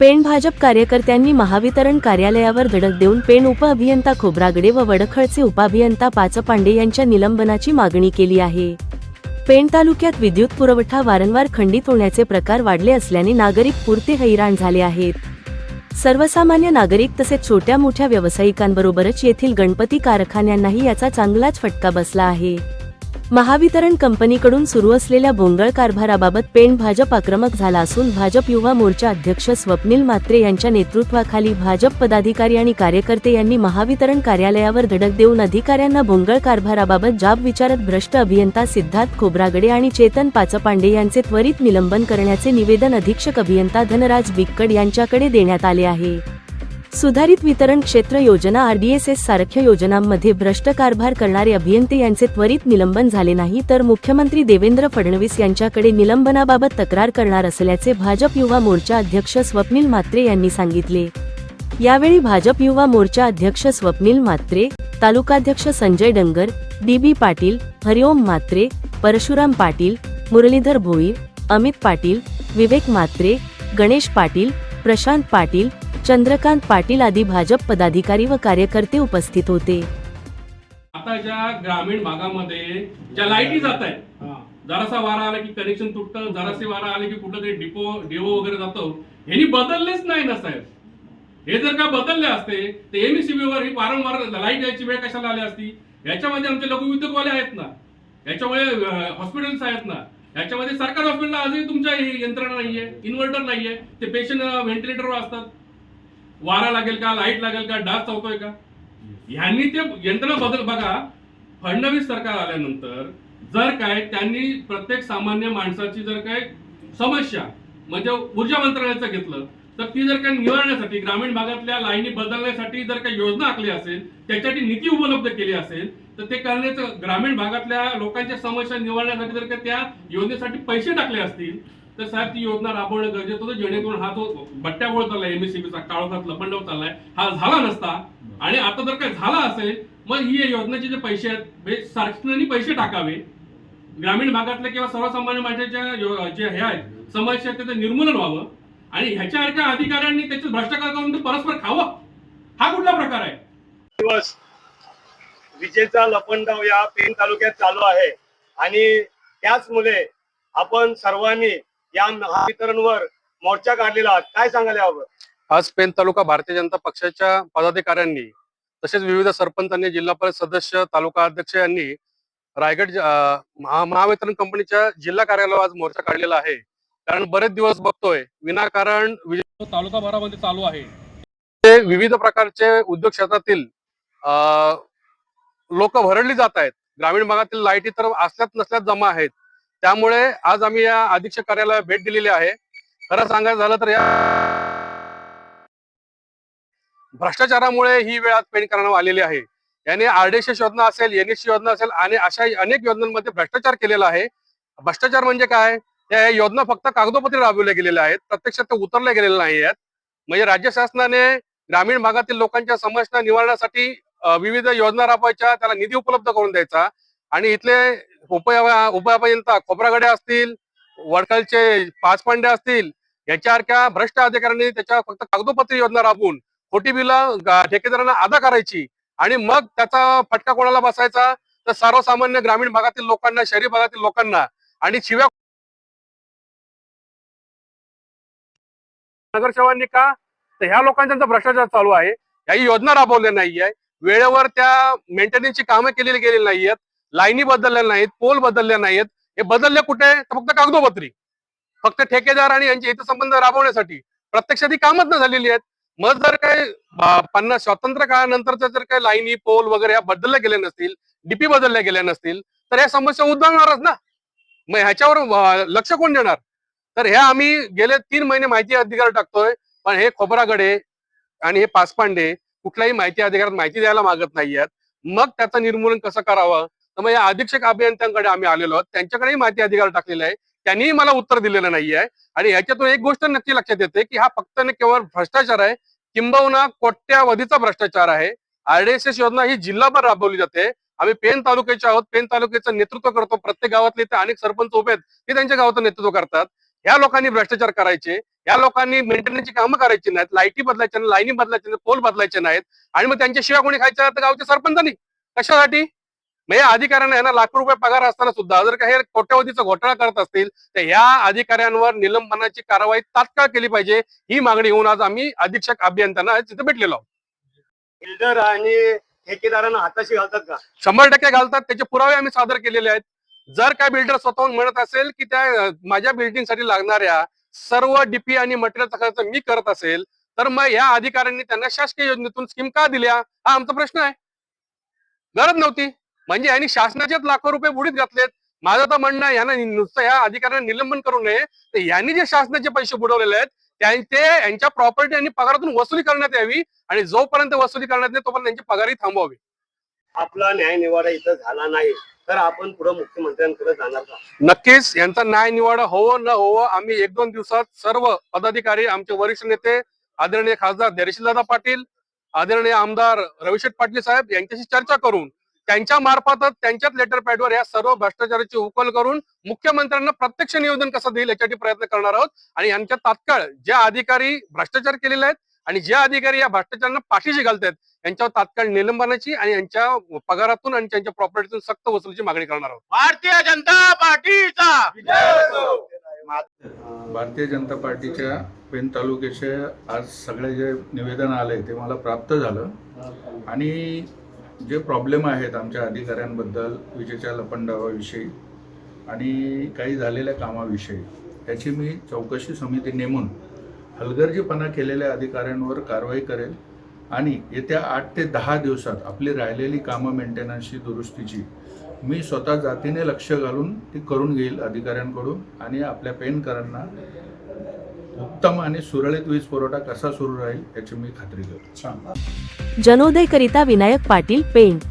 पेण भाजप कार्यकर्त्यांनी महावितरण कार्यालयावर धडक देऊन पेण उपअभियंता खोब्रागडे व वडखळचे उपअभियंता पाचपांडे यांच्या निलंबनाची मागणी केली आहे. पेण तालुक्यात विद्युत पुरवठा वारंवार खंडित होण्याचे प्रकार वाढले असल्याने नागरिक पुरते हैराण झाले आहेत. सर्वसामान्य नागरिक तसेच छोट्या मोठ्या व्यावसायिकांबरोबरच येथील गणपती कारखान्यांनाही याचा चांगलाच फटका बसला आहे. महावितरण कंपनीकडून सुरू असलेल्या भोंगळ कारभाराबाबत पेण भाजप आक्रमक झाला असून भाजप युवा मोर्चा अध्यक्ष स्वप्नील म्हात्रे यांच्या नेतृत्वाखाली भाजप पदाधिकारी आणि कार्यकर्ते यांनी महावितरण कार्यालयावर धडक देऊन अधिकाऱ्यांना भोंगळ कारभाराबाबत जाब विचारत भ्रष्ट अभियंता सिद्धार्थ खोब्रागडे आणि चेतन पाचपांडे यांचे त्वरित निलंबन करण्याचे निवेदन अधीक्षक अभियंता धनराज बिक्कड यांच्याकडे देण्यात आले आहे. सुधारित वितरण क्षेत्र योजना आरडीएसएस सारख्या योजनांमध्ये भ्रष्ट कारभार करणारे अभियंते यांचे त्वरित निलंबन झाले नाही तर मुख्यमंत्री देवेंद्र फडणवीस यांच्याकडे निलंबनाबाबत तक्रार करणार असल्याचे भाजप युवा मोर्चा अध्यक्ष स्वप्नील म्हात्रे यांनी सांगितले. यावेळी भाजप युवा मोर्चा अध्यक्ष स्वप्नील म्हात्रे तालुकाध्यक्ष संजय डंगर डी बी पाटील हरिओम म्हात्रे परशुराम पाटील मुरलीधर भोईर अमित पाटील विवेक म्हात्रे गणेश पाटील प्रशांत पाटील चंद्रकांत पाटील आदी भाजप पदाधिकारी व कार्यकर्ते उपस्थित होते. आता ज्या ग्रामीण भागामध्ये ज्या लाईटी जात आहेत जरासा वारा आला की कनेक्शन तुटतं जरासे वारा आले की कुठलं तरी डिपो डेवो वगैरे जातो. ह्यांनी बदललेच नाही ना साहेब. हे जर का बदलले असते तर एमईसीबी वर ही वारंवार लाइट यायची वेळ कशाला आली असती? याच्यामध्ये आमचे लघुउद्योगवाले आहेत ना. याच्यामुळे हॉस्पिटल्स आहेत ना. याच्यामध्ये सरकारी हॉस्पिटल आजही तुमच्या हे यंत्रणा नाहीये इन्व्हर्टर नाहीये. ते पेशंट व्हेंटिलेटरवर असतात. वारा लागेल का लाइट लागेल का डास चावतोय का? ह्यांनी ते यंत्रणा बदल बघा फडणवीस सरकार आल्यानंतर जर काय त्यांनी प्रत्येक सामान्य माणसाची जर काय समस्या म्हणजे ऊर्जा मंत्रालयाचं घेतलं तर ती जर काही निवारण्यासाठी ग्रामीण भागातल्या लाईनी बदलण्यासाठी जर काही योजना आखली असेल त्याच्यासाठी निधी उपलब्ध केली असेल तर ते करण्याचं ग्रामीण भागातल्या लोकांच्या समस्या निवारण्यासाठी जर का त्या योजनेसाठी पैसे टाकले असतील तर साहेब ती योजना राबवणं गरजेचं होतं जेणेकरून हा तो बट्ट्याबोळ चाललाय एमएससीबीचा काळोखात लपंडव चाललाय. हा झाला नसता. आणि आता जर काय झाला असेल मग ही योजनेचे जे पैसे आहेत म्हणजे शासनाने पैसे टाकावे. ग्रामीण भागातल्या किंवा सर्वसामान्य माणसाच्या जे हे आहेत समस्या त्याचं निर्मूलन व्हावं. आणि ह्याच्यासारख्या अधिकाऱ्यांनी त्याचे भ्रष्टाचार करून ते परस्पर खावं. हा कुठला प्रकार आहे? दिवस विजेचा लपंडाव या पेन तालुक्यात चालू आहे. आणि त्याचमुळे आपण सर्वांनी या महावितरणवर मोर्चा काढलेला काय सांगाल यावर आज पेन तालुका भारतीय जनता पक्षाच्या पदाधिकाऱ्यांनी तसेच विविध सरपंचांनी जिल्हा परिषद सदस्य तालुका अध्यक्ष यांनी रायगड महावितरण कंपनीच्या जिल्हा कार्यालयावर आज मोर्चा काढलेला आहे. कारण बरेच दिवस बघतोय विनाकारण विजय तालुका भरामध्ये चालू आहे. ते विविध प्रकारचे उद्योग क्षेत्रातील लोक भरडली जात आहेत. ग्रामीण भागातील लाईटी तर असल्याच नसल्याच जमा आहेत. त्यामुळे आज आम्ही या अधीक्षक कार्यालयाला भेट दिलेली आहे. खरं सांगायचं झालं तर या भ्रष्टाचारामुळे ही वेळ आज करण्यात आलेली आहे. याने आरडीएस योजना असेल एनएस योजना असेल आणि अशा अनेक योजनांमध्ये भ्रष्टाचार केलेला आहे. भ्रष्टाचार म्हणजे काय? या योजना फक्त कागदोपत्री राबवल्या गेलेल्या आहेत. प्रत्यक्षात ते उतरल्या गेलेल्या नाही आहेत. म्हणजे राज्य शासनाने ग्रामीण भागातील लोकांच्या समस्या निवारण्यासाठी विविध योजना राबवायच्या त्याला निधी उपलब्ध करून द्यायचा आणि इथले उपया उपअभियंता खोबरागडे असतील वडकलचे पाचपांडे असतील याच्यासारख्या भ्रष्ट अधिकाऱ्यांनी त्याच्या फक्त कागदोपत्री योजना राबवून खोटी बिलं ठेकेदारांना अदा करायची आणि मग त्याचा फटका कोणाला बसायचा? तर सर्वसामान्य ग्रामीण भागातील लोकांना शहरी भागातील लोकांना आणि शिव्या नगरसेवांनी का? तर ह्या लोकांचा भ्रष्टाचार चालू आहे याही योजना राबवल्या नाहीये. वेळेवर त्या मेंटेनन्सची कामं केलेली गेलेली नाहीयेत. लाईनी बदलल्या नाहीत पोल बदलल्या नाहीत. हे बदलले कुठे? तर फक्त कागदोपत्री. फक्त ठेकेदार आणि यांचे हितसंबंध राबवण्यासाठी. प्रत्यक्षात ही कामच न झालेली आहेत. मग जर काही पन्नास स्वातंत्र्य काळानंतरच्या जर काही लाईनी पोल वगैरे ह्या बदलल्या गेल्या नसतील डीपी बदलल्या गेल्या नसतील तर ह्या समस्या उद्भवणारच ना. मग ह्याच्यावर लक्ष कोण देणार? तर ह्या आम्ही गेले तीन महिने माहिती अधिकार टाकतोय पण हे खोबरागडे आणि हे पासपांडे कुठल्याही माहिती अधिकारात माहिती द्यायला मागत नाहीयेत. मग त्याचं निर्मूलन कसं करावं? तर मग या अधीक्षक अभियंत्यांकडे आम्ही आलेलो आहोत. त्यांच्याकडेही माहिती अधिकार टाकलेला आहे. त्यांनीही मला उत्तर दिलेलं नाहीये. आणि ह्याच्यातून एक गोष्ट नक्की लक्षात येते की हा फक्त आणि केवळ भ्रष्टाचार आहे. किंबहुना कोट्यावधीचा भ्रष्टाचार आहे. आरडीएसएस योजना ही जिल्हाभर राबवली जाते. आम्ही पेन तालुक्याचे आहोत. पेन तालुक्याचं नेतृत्व करतो. प्रत्येक गावातले ते अनेक सरपंच उभे आहेत. ते त्यांच्या गावाचं नेतृत्व करतात. ह्या लोकांनी भ्रष्टाचार करायचे. या लोकांनी मेंटेनन्सची कामं करायची नाहीत. लाईटी बदलायच्या नाही लाईनी बदलायच्या नाही पोल बदलायचे नाहीत. आणि मग त्यांच्याशिवाय कोणी खायचं? तर गावच्या सरपंचांनी. कशासाठी? मग या अधिकाऱ्यांना यांना लाख रुपये पगार असताना सुद्धा जर काही कोट्यवधीचा घोटाळा करत असतील तर या अधिकाऱ्यांवर निलंबनाची कारवाई तात्काळ केली पाहिजे ही मागणी घेऊन आज आम्ही अधीक्षक अभियंत्यांना तिथे भेटलेलो आहोत. बिल्डर आणि ठेकेदारांना हाताशी घालतात का? शंभर टक्के घालतात त्याचे पुरावे आम्ही सादर केलेले आहेत. जर काय बिल्डर स्वतःहून म्हणत असेल की त्या माझ्या बिल्डिंगसाठी लागणाऱ्या सर्व डीपी आणि मटेरियलचा खर्च मी करत असेल तर मग या अधिकाऱ्यांनी त्यांना शासकीय योजनेतून स्कीम का दिल्या? हा आमचा प्रश्न आहे. गरज नव्हती. म्हणजे यांनी शासनाचेच लाखो रुपये बुडीत घातलेत. माझं तर म्हणणं यांना नुसतं या अधिकाऱ्यांना निलंबन करू नये. तर यांनी जे शासनाचे पैसे बुडवलेले आहेत त्यां- ते यांच्या प्रॉपर्टी आणि पगारातून वसुली करण्यात यावी आणि जोपर्यंत वसुली करण्यात नाही तोपर्यंत त्यांची पगारही थांबवावी. आपला न्याय निवाडा इथं झाला नाही तर आपण पुढे मुख्यमंत्र्यांकडे जाणार का? नक्कीच यांचा न्याय निवाडा होवं न होवं आम्ही एक दोन दिवसात सर्व पदाधिकारी आमचे वरिष्ठ नेते आदरणीय खासदार धैर्यशीलदादा पाटील आदरणीय आमदार रविशेठ पाटील साहेब यांच्याशी चर्चा करून त्यांच्या मार्फतच त्यांच्याच लेटर पॅडवर या सर्व भ्रष्टाचाराची उकल करून मुख्यमंत्र्यांना प्रत्यक्ष निवेदन कसं देईल यासाठी प्रयत्न करणार आहोत. आणि यांच्या तात्काळ ज्या अधिकारी भ्रष्टाचार केलेले आहेत आणि ज्या अधिकारी या भ्रष्टाचारांना पाठीशी घालतात यांच्यावर तात्काळ निलंबनाची आणि यांच्या पगारातून आणि त्यांच्या प्रॉपर्टीतून सक्त वसुलीची मागणी करणार आहोत. भारतीय जनता पार्टीचा भारतीय जनता पार्टीच्या पेन तालुक्याचे आज सगळे जे निवेदन आले ते मला प्राप्त झालं. आणि जे प्रॉब्लेम आहेत आमच्या अधिकाऱ्यांबद्दल विजेच्या लपंडावाविषयी आणि काही झालेल्या कामाविषयी त्याची मी चौकशी समिती नेमून हलगर्जीपणा केलेल्या अधिकाऱ्यांवर कारवाई करेल आणि येत्या आठ ते दहा दिवसात आपली राहिलेली कामं मेंटेनन्सची दुरुस्तीची मी स्वतः जातीने लक्ष घालून ती करून घेईल अधिकाऱ्यांकडून आणि आपल्या पेनकरांना उत्तम आणि सुरळीत वीज पुरवठा कसा सुरू राहील याची मी खात्री करतो. जनोदयकरिता विनायक पाटील पेंट